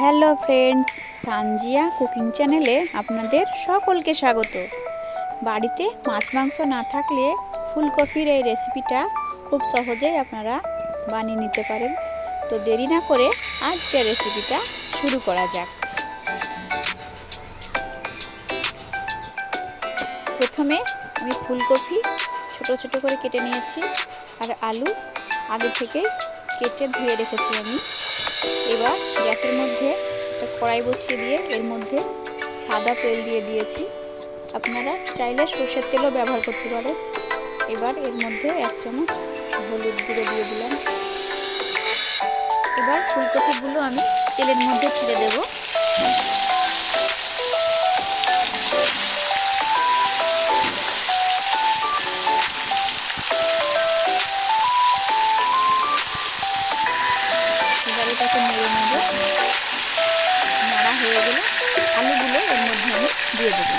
Hello friends, Sanjia cooking চ্যানেলে আপনাদের সকলকে স্বাগত। বাড়িতে মাছ মাংস না থাকলে ফুলকপির এই রেসিপিটা খুব সহজেই আপনারা বানিয়ে নিতে পারেন। তো দেরি না করে আজকের রেসিপিটা শুরু করা যাক। প্রথমে আমি ফুলকপি ছোট ছোট করে কেটে নিয়েছি আর আলু আগে থেকে কেটে ধুয়ে রেখেছি আমি। এবার গ্যাসের মধ্যে একটা কড়াই বসিয়ে দিয়ে এর মধ্যে সাদা তেল দিয়ে দিয়েছি। আপনারা চাইলে সর্ষের তেলও ব্যবহার করতে পারেন। এবার এর মধ্যে এক চামচ হলুদ গুঁড়ো দিয়ে দিলাম। এবার ফুলকপিগুলো আমি তেলের মধ্যে ছেড়ে দেবো। এটাকে নেড়ে নেব। নাড়া হয়ে গেলে আলুগুলো এর মধ্যে আমি দিয়ে দেব।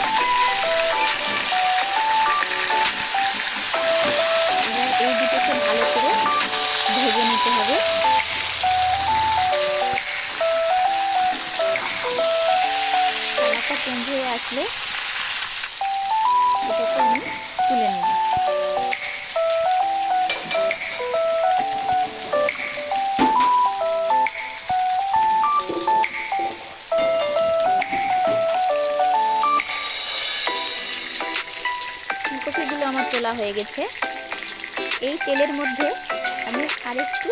এবার এই দুটোকে ভালো করে ভেজে নিতে হবে। কালারটা চেঞ্জ হয়ে আসলে এটাকে আমি তুলে নেব। তোলা হয়ে গেছে। এই তেলের মধ্যে আমি আরেকটু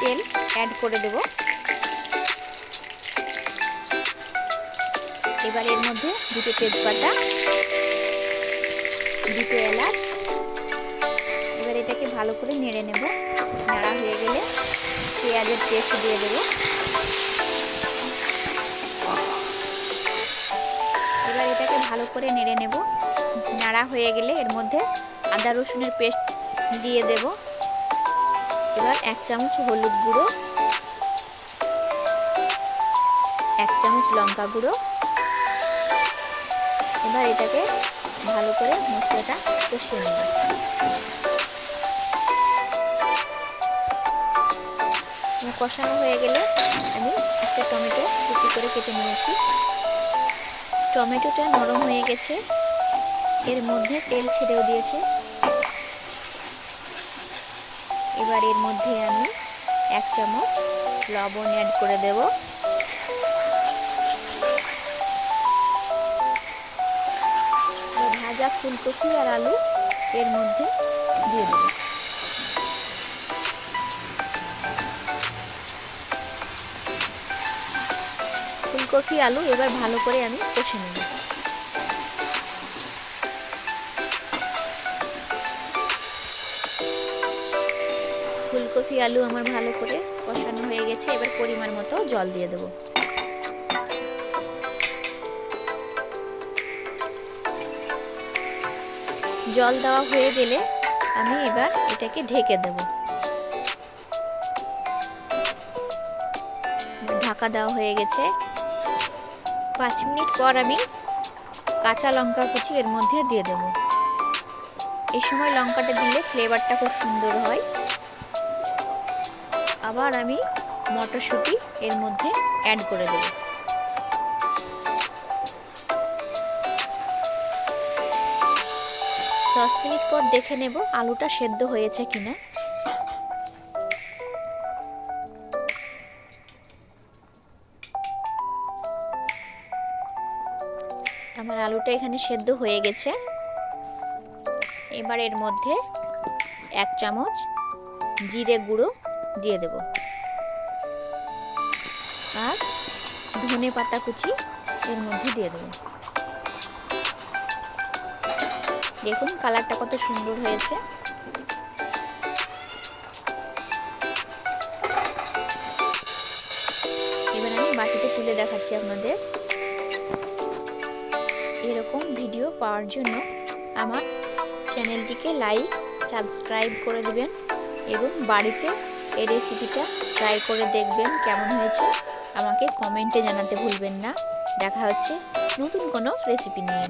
তেল অ্যাড করে দেব। এবার এর মধ্যে দুটো তেজপাতা, দুটো এলাচ। এবার এটাকে ভালো করে নেড়ে নেব। নাড়া হয়ে গেলে পেঁয়াজের পেস্ট দিয়ে দেব। এবার এটাকে ভালো করে নেড়ে নেব। নাড়া হয়ে গেলে এর মধ্যে আদা রসুনের পেস্ট দিয়ে দেব। এবার এক চামচ হলুদ গুঁড়ো, এক চামচ লঙ্কা গুঁড়ো। এবার এটাকে ভালো করে মশলাটা কষিয়ে নেব। কষানো হয়ে গেলে আমি একটা টমেটো কুচি করে কেটে নিয়েছি। টমেটোটা নরম হয়ে গেছে। এর মধ্যে তেল ছেড়েও দিয়েছে। এবার এর মধ্যে আমি এক চামচ লবণ অ্যাড করে দেব। ভাজা ফুলকপি আর আলু এর মধ্যে দিয়ে দেব। ফুলকপি, আলু এবার ভালো করে আমি কষে নেব। ফুলকপি, আলু আমার ভালো করে কষানো হয়ে গেছে। এবার পরিমাণ মতো জল দিয়ে দেবো। জল দেওয়া হয়ে গেলে আমি এবার এটাকে ঢেকে দেব। ঢাকা দেওয়া হয়ে গেছে। পাঁচ মিনিট পর আমি কাঁচা লঙ্কা কুচি এর মধ্যে দিয়ে দেব। এই সময় লঙ্কাটা দিলে ফ্লেভারটা খুব সুন্দর হয়। আবার আমি মটরশুঁটি এর মধ্যে অ্যাড করে দেব। দশ মিনিট পর দেখে নেব আলুটা সেদ্ধ হয়েছে কিনা। আমার আলুটা এখানে সেদ্ধ হয়ে গেছে। এবার এর মধ্যে এক চামচ জিরে গুঁড়ো দিয়ে দেব। আর ধনে পাতা কুচি এর মধ্যে দিয়ে দেব। দেখুন কালারটা কত সুন্দর হয়েছে। এবার আমি বাটিতে তুলে দেখাচ্ছি আপনাদের। এরকম ভিডিও পাওয়ার জন্য আমার চ্যানেলটিকে লাইক, সাবস্ক্রাইব করে দেবেন এবং বাড়িতে এই রেসিপিটা ট্রাই করে দেখবেন কেমন হয়েছে। আমাকে কমেন্টে জানাতে ভুলবেন না। দেখা হচ্ছে নতুন কোনো রেসিপি নিয়ে।